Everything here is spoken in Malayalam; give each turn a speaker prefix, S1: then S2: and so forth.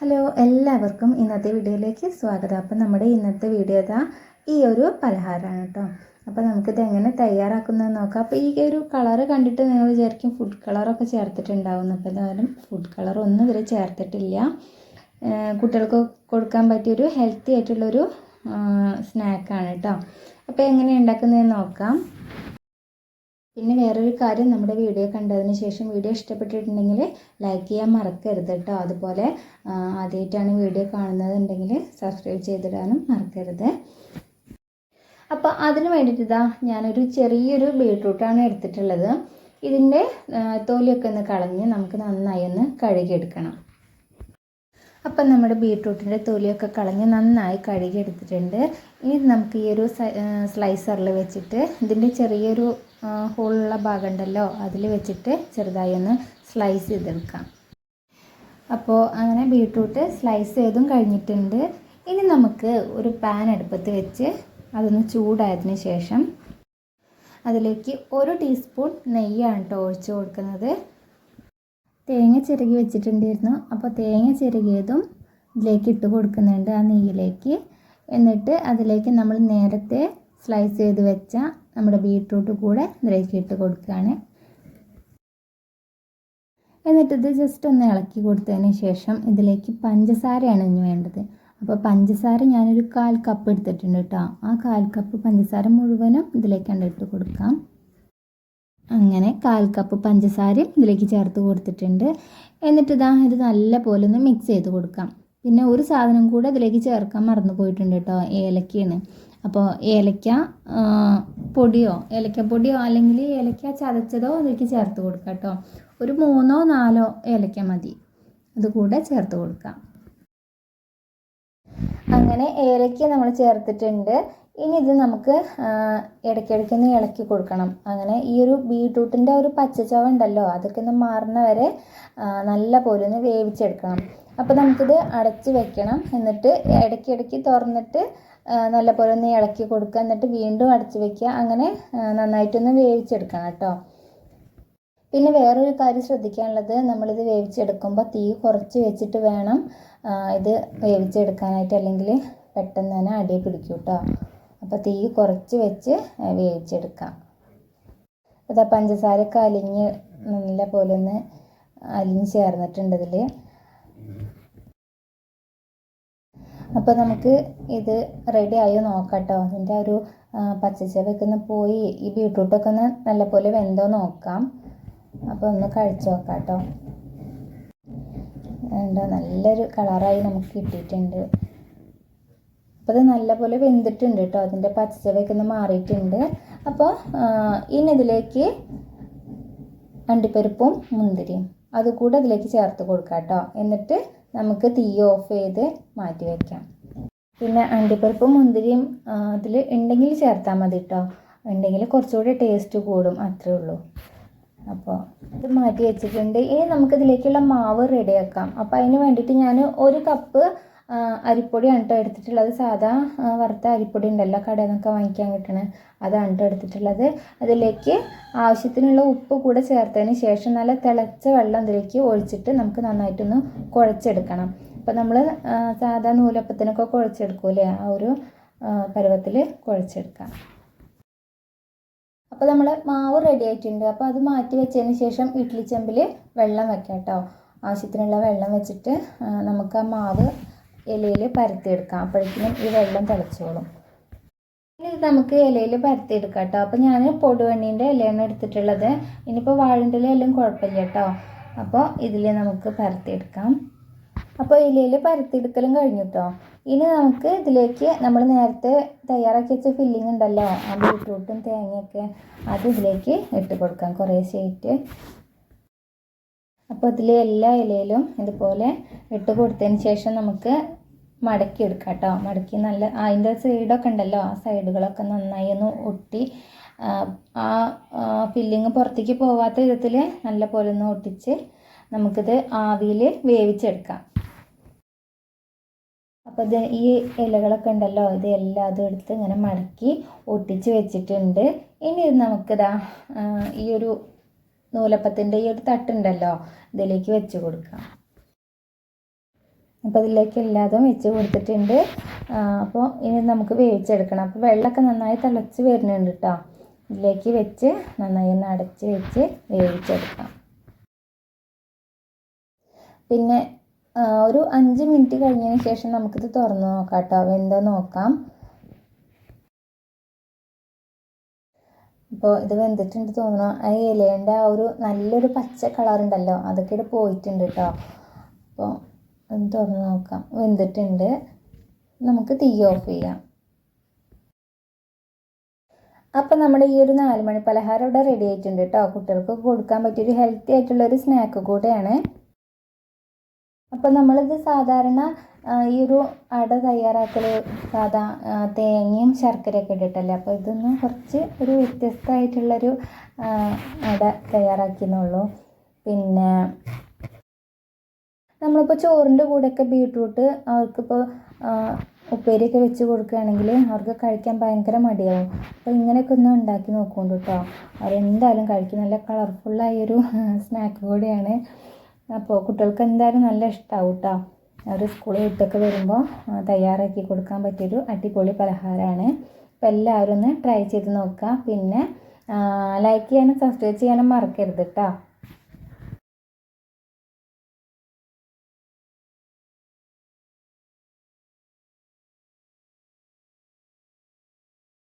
S1: ഹലോ എല്ലാവർക്കും ഇന്നത്തെ വീഡിയോയിലേക്ക് സ്വാഗതം. അപ്പം നമ്മുടെ ഇന്നത്തെ വീഡിയോ ഇതാ ഈ ഒരു പലഹാരമാണ് കേട്ടോ. അപ്പോൾ നമുക്കിത് എങ്ങനെ തയ്യാറാക്കുന്നത് നോക്കാം. അപ്പോൾ ഈ ഒരു കളറ് കണ്ടിട്ട് നിങ്ങൾ വിചാരിക്കും ഫുഡ് കളറൊക്കെ ചേർത്തിട്ടുണ്ടാവും അപ്പോൾ എന്തായാലും ഫുഡ് കളർ ഒന്നും ഇവരെ ചേർത്തിട്ടില്ല. കുട്ടികൾക്ക് കൊടുക്കാൻ പറ്റിയൊരു ഹെൽത്തി ആയിട്ടുള്ളൊരു സ്നാക്കാണ് കേട്ടോ. അപ്പോൾ എങ്ങനെ ഉണ്ടാക്കുന്നതെന്ന് നോക്കാം. പിന്നെ വേറൊരു കാര്യം നമ്മുടെ വീഡിയോ കണ്ടതിന് ശേഷം വീഡിയോ ഇഷ്ടപ്പെട്ടിട്ടുണ്ടെങ്കിൽ ലൈക്ക് ചെയ്യാൻ മറക്കരുത് കേട്ടോ അതുപോലെ ആദ്യമായിട്ടാണ് വീഡിയോ കാണുന്നതെന്നുണ്ടെങ്കിൽ സബ്സ്ക്രൈബ് ചെയ്തിടാനും മറക്കരുത്. അപ്പോൾ അതിന് വേണ്ടിയിട്ട് ഇതാ ഞാനൊരു ചെറിയൊരു ബീട്രൂട്ടാണ് എടുത്തിട്ടുള്ളത്. ഇതിന്റെ തോലിയൊക്കെ ഒന്ന് കളഞ്ഞ് നമുക്ക് നന്നായി ഒന്ന് കഴുകിയെടുക്കണം. അപ്പം നമ്മുടെ ബീട്രൂട്ടിന്റെ തൊലിയൊക്കെ കളഞ്ഞ് നന്നായി കഴുകിയെടുത്തിട്ടുണ്ട്. ഇനി നമുക്ക് ഈ ഒരു സ്ലൈസറിൽ വെച്ചിട്ട് ഇതിന്റെ ചെറിയൊരു ഹോളുള്ള ഭാഗം ഉണ്ടല്ലോ അതിൽ വെച്ചിട്ട് ചെറുതായി ഒന്ന് സ്ലൈസ് ചെയ്തെടുക്കാം. അപ്പോൾ അങ്ങനെ ബീട്രൂട്ട് സ്ലൈസ് ചെയ്തും കഴിഞ്ഞിട്ടുണ്ട്. ഇനി നമുക്ക് ഒരു പാൻ അടുപ്പത്ത് വെച്ച് അതൊന്ന് ചൂടായതിന് ശേഷം അതിലേക്ക് ഒരു ടീസ്പൂൺ നെയ്യാണ് കേട്ടോ ഒഴിച്ച് കൊടുക്കുന്നത്. തേങ്ങ ചിരകി വെച്ചിട്ടുണ്ടായിരുന്നു. അപ്പോൾ തേങ്ങ ചിരകിയതും ഇതിലേക്ക് ഇട്ട് കൊടുക്കുന്നുണ്ട് ആ നെയ്യിലേക്ക്. എന്നിട്ട് അതിലേക്ക് നമ്മൾ നേരത്തെ സ്ലൈസ് ചെയ്ത് വെച്ച നമ്മുടെ ബീട്രൂട്ട് കൂടെ ഇതിലേക്ക് ഇട്ട് കൊടുക്കുകയാണ്. ഇത് ജസ്റ്റ് ഒന്ന് ഇളക്കി കൊടുത്തതിന് ശേഷം ഇതിലേക്ക് പഞ്ചസാരയാണ് ഇനി വേണ്ടത്. അപ്പോൾ പഞ്ചസാര ഞാനൊരു കാൽ കപ്പ് എടുത്തിട്ടുണ്ട് കേട്ടോ ആ കാൽ കപ്പ് പഞ്ചസാര മുഴുവനും ഇതിലേക്കാണ് ഇട്ട് കൊടുക്കാം. അങ്ങനെ കാൽ കപ്പ് പഞ്ചസാരയും ഇതിലേക്ക് ചേർത്ത് കൊടുത്തിട്ടുണ്ട്. എന്നിട്ട് ഇതാ ഇത് നല്ല പോലെ ഒന്ന് മിക്സ് ചെയ്ത് കൊടുക്കാം. പിന്നെ ഒരു സാധനം കൂടെ ഇതിലേക്ക് ചേർക്കാൻ മറന്നു പോയിട്ടുണ്ട് കേട്ടോ ഏലക്കയാണ്. അപ്പോൾ ഏലക്ക പൊടിയോ ഏലക്ക പൊടിയോ അല്ലെങ്കിൽ ഏലക്ക ചതച്ചതോ അതിലേക്ക് ചേർത്ത് കൊടുക്കാം കേട്ടോ ഒരു മൂന്നോ നാലോ ഏലക്ക മതി. അതുകൂടെ ചേർത്ത് കൊടുക്കാം. അങ്ങനെ ഏലക്ക നമ്മൾ ചേർത്തിട്ടുണ്ട്. ഇനി ഇത് നമുക്ക് ഇടയ്ക്കിടയ്ക്ക് ഒന്ന് ഇളക്കി കൊടുക്കണം. അങ്ങനെ ഈ ഒരു ബീട്രൂട്ടിന്റെ ഒരു പച്ചച്ചവ ഉണ്ടല്ലോ അതൊക്കെ ഒന്ന് മാറുന്ന വരെ നല്ല പോലെ ഒന്ന് വേവിച്ചെടുക്കണം. അപ്പോൾ നമുക്കിത് അടച്ച് വെക്കണം. എന്നിട്ട് ഇടയ്ക്കിടയ്ക്ക് തുറന്നിട്ട് ആ, നല്ല പോലെ ഒന്ന് ഇളക്കി കൊടുക്കുക. എന്നിട്ട് വീണ്ടും അടച്ചു വെക്കുക. അങ്ങനെ നന്നായിട്ടൊന്ന് വേവിച്ചെടുക്കണം കേട്ടോ. പിന്നെ വേറൊരു കാര്യം ശ്രദ്ധിക്കാനുള്ളത് നമ്മളിത് വേവിച്ചെടുക്കുമ്പോൾ തീ കുറച്ച് വെച്ചിട്ട് വേണം ഇത് വേവിച്ചെടുക്കാനായിട്ട്. അല്ലെങ്കിൽ പെട്ടെന്ന് തന്നെ അടി പിടിക്കും കേട്ടോ. അപ്പോൾ തീ കുറച്ച് വെച്ച് വേവിച്ചെടുക്കാം. അതാ പഞ്ചസാരയൊക്കെ അലിഞ്ഞ് നല്ല പോലെ ഒന്ന് അലിഞ്ഞ് ചേർന്നിട്ടുണ്ട് ഇതിൽ അപ്പോൾ നമുക്ക് ഇത് റെഡി ആയി നോക്കാം കേട്ടോ ഒരു ആ, പച്ചച്ചവയൊക്കെ ഒന്ന് പോയി ഈ ബീട്രൂട്ടൊക്കെ ഒന്ന് നല്ലപോലെ വെന്തോ നോക്കാം. അപ്പോൾ ഒന്ന് കഴിച്ചു നോക്കാം കേട്ടോ വേണ്ട നല്ലൊരു കളറായി നമുക്ക് കിട്ടിയിട്ടുണ്ട്. അപ്പോൾ അത് നല്ലപോലെ വെന്തിട്ടുണ്ട് കേട്ടോ. അതിന്റെ പച്ചച്ചവയൊക്കെ ഒന്ന് മാറിയിട്ടുണ്ട്. അപ്പോൾ ഇനി ഇതിലേക്ക് അണ്ടിപ്പരിപ്പും മുന്തിരിയും. അതുകൂടെ അതിലേക്ക് ചേർത്ത് കൊടുക്കാം കേട്ടോ എന്നിട്ട് നമുക്ക് തീ ഓഫ് ചെയ്ത് മാറ്റി വയ്ക്കാം പിന്നെ അണ്ടിപ്പരിപ്പും മുന്തിരിയും അതിൽ ഉണ്ടെങ്കിൽ ചേർത്താൽ മതി കേട്ടോ ഉണ്ടെങ്കിൽ കുറച്ചുകൂടി ടേസ്റ്റ് കൂടും അത്രേ ഉള്ളൂ. അപ്പോൾ ഇത് മാറ്റി വെച്ചിട്ടുണ്ട്. ഇനി നമുക്കിതിലേക്കുള്ള മാവ് റെഡിയാക്കാം അപ്പോൾ അതിന് വേണ്ടിയിട്ട് ഞാൻ ഒരു കപ്പ് അരിപ്പൊടിയാണ് കേട്ടോ എടുത്തിട്ടുള്ളത്. സാധാ വറുത്ത അരിപ്പൊടി ഉണ്ടല്ലോ കടയിൽ നിന്നൊക്കെ വാങ്ങിക്കാൻ കിട്ടണ അതാണ് കേട്ടോ എടുത്തിട്ടുള്ളത്. അതിലേക്ക് ആവശ്യത്തിനുള്ള ഉപ്പ് കൂടെ ചേർത്തതിന് ശേഷം നല്ല തിളച്ച വെള്ളം ഇതിലേക്ക് ഒഴിച്ചിട്ട് നമുക്ക് നന്നായിട്ടൊന്ന് കുഴച്ചെടുക്കണം. അപ്പോൾ നമ്മൾ സാധാ നൂലപ്പത്തിനൊക്കെ കുഴച്ചെടുക്കൂലേ ആ ഒരു പരുവത്തിൽ കുഴച്ചെടുക്കാം. അപ്പോൾ നമ്മൾ മാവ് റെഡി ആയിട്ടുണ്ട്. അപ്പോൾ അത് മാറ്റി വെച്ചതിന് ശേഷം ഇഡ്ഡലി ചെമ്പിൽ വെള്ളം വെക്കാം കേട്ടോ ആവശ്യത്തിനുള്ള വെള്ളം വെച്ചിട്ട് നമുക്ക് ആ മാവ് ഇലയിൽ പരത്തിയെടുക്കാം. അപ്പോഴേക്കും ഈ വെള്ളം തിളച്ചോളും. ഇനി ഇത് നമുക്ക് ഇലയിൽ പരത്തിയെടുക്കാം കേട്ടോ. അപ്പോൾ ഞാൻ പൊടുവണ്ണീന്റെ ഇലയാണ് എടുത്തിട്ടുള്ളത്. ഇനിയിപ്പോൾ വാഴന്റെ ഇലയെല്ലാം കുഴപ്പമില്ല കേട്ടോ. അപ്പോൾ ഇതിൽ നമുക്ക് പരത്തിയെടുക്കാം. അപ്പോൾ ഇലയിൽ പരത്തിയെടുക്കലും കഴിഞ്ഞു കേട്ടോ. ഇനി നമുക്ക് ഇതിലേക്ക് നമ്മൾ നേരത്തെ തയ്യാറാക്കി വെച്ച ഫില്ലിംഗ് ഉണ്ടല്ലോ. ആ ബീട്രൂട്ടും തേങ്ങയൊക്കെ അത് ഇതിലേക്ക് ഇട്ട് കൊടുക്കാം. കുറേ ഷേറ്റ് അപ്പോൾ ഇതിൽ എല്ലാ ഇലയിലും ഇതുപോലെ ഇട്ട് കൊടുത്തതിന് ശേഷം നമുക്ക് മടക്കി എടുക്കാം കേട്ടോ. മടക്കി നല്ല അതിന്റെ സൈഡൊക്കെ ഉണ്ടല്ലോ ആ സൈഡുകളൊക്കെ നന്നായി ഒന്ന് ഒട്ടി ആ, ഫില്ലിങ് പുറത്തേക്ക് പോവാത്ത വിധത്തിൽ നല്ല പോലെ ഒന്ന് ഒട്ടിച്ച് നമുക്കിത് ആവിയിൽ വേവിച്ചെടുക്കാം. അപ്പോൾ ഇത് ഈ ഇലകളൊക്കെ ഉണ്ടല്ലോ ഇത് എല്ലാതും എടുത്ത് ഇങ്ങനെ മടക്കി ഒട്ടിച്ച് വെച്ചിട്ടുണ്ട്. ഇനി ഇത് നമുക്കിതാ ഈ ഒരു നൂലപ്പത്തിന്റെ ഈ ഒരു തട്ടുണ്ടല്ലോ ഇതിലേക്ക് വെച്ച് കൊടുക്കാം. അപ്പോൾ ഇതിലേക്ക് എല്ലാതും വെച്ച് കൊടുത്തിട്ടുണ്ട്. അപ്പോൾ ഇനി നമുക്ക് വേവിച്ചെടുക്കണം. അപ്പോൾ വെള്ളമൊക്കെ നന്നായി തിളച്ച് വരുന്നുണ്ട് കേട്ടോ ഇതിലേക്ക് വെച്ച് നന്നായി ഒന്ന് അടച്ച് വെച്ച് വേവിച്ചെടുക്കാം. പിന്നെ ഒരു അഞ്ച് മിനിറ്റ് കഴിഞ്ഞതിന് ശേഷം നമുക്കിത് തുറന്ന് നോക്കാം കേട്ടോ വെന്തോ നോക്കാം? അപ്പോൾ ഇത് വെന്തിട്ടുണ്ട് തോന്നുന്നു. ആ ഇലേന്റെ ആ ഒരു നല്ലൊരു പച്ച കളർ ഉണ്ടല്ലോ അതൊക്കെ ഇവിടെ പോയിട്ടുണ്ട് കേട്ടോ അപ്പോൾ ഒന്ന് തുറന്ന് നോക്കാം. വെന്തിട്ടുണ്ട്. നമുക്ക് തീ ഓഫ് ചെയ്യാം. അപ്പം നമ്മുടെ ഈ ഒരു നാലുമണി പലഹാരം ഇവിടെ റെഡി ആയിട്ടുണ്ട് കേട്ടോ കുട്ടികൾക്ക് കൊടുക്കാൻ പറ്റിയൊരു ഹെൽത്തി ആയിട്ടുള്ള ഒരു സ്നാക്ക് കൂടെയാണ്. അപ്പം നമ്മളിത് സാധാരണ ഈ ഒരു അട തയ്യാറാക്കൽ സാധാ തേങ്ങയും ശർക്കരയൊക്കെ ഇട്ടിട്ടല്ലേ? അപ്പോൾ ഇതൊന്നും കുറച്ച് ഒരു വ്യത്യസ്തമായിട്ടുള്ളൊരു അട തയ്യാറാക്കിയെന്നുള്ളൂ. പിന്നെ നമ്മളിപ്പോൾ ചോറിന്റെ കൂടെയൊക്കെ ബീട്രൂട്ട് അവർക്കിപ്പോൾ ഉപ്പേരിയൊക്കെ വെച്ച് കൊടുക്കുകയാണെങ്കിൽ അവർക്ക് കഴിക്കാൻ ഭയങ്കര മടിയാവും. അപ്പോൾ ഇങ്ങനെയൊക്കെ ഒന്ന് ഉണ്ടാക്കി നോക്കുന്നുണ്ട് കേട്ടോ. അവരെന്തായാലും കഴിക്കും. നല്ല കളർഫുള്ളായൊരു സ്നാക്ക് കൂടിയാണ് അപ്പോൾ കുട്ടികൾക്ക് എന്തായാലും നല്ല ഇഷ്ടമാവും കേട്ടോ അവർ സ്കൂളിൽ വിട്ടൊക്കെ വരുമ്പോൾ തയ്യാറാക്കി കൊടുക്കാൻ പറ്റിയൊരു അടിപൊളി പലഹാരമാണ് അപ്പോൾ എല്ലാവരും ഒന്ന് ട്രൈ ചെയ്ത് നോക്കുക പിന്നെ ലൈക്ക് ചെയ്യാനും സബ്സ്ക്രൈബ് ചെയ്യാനും മറക്കരുത് കേട്ടോ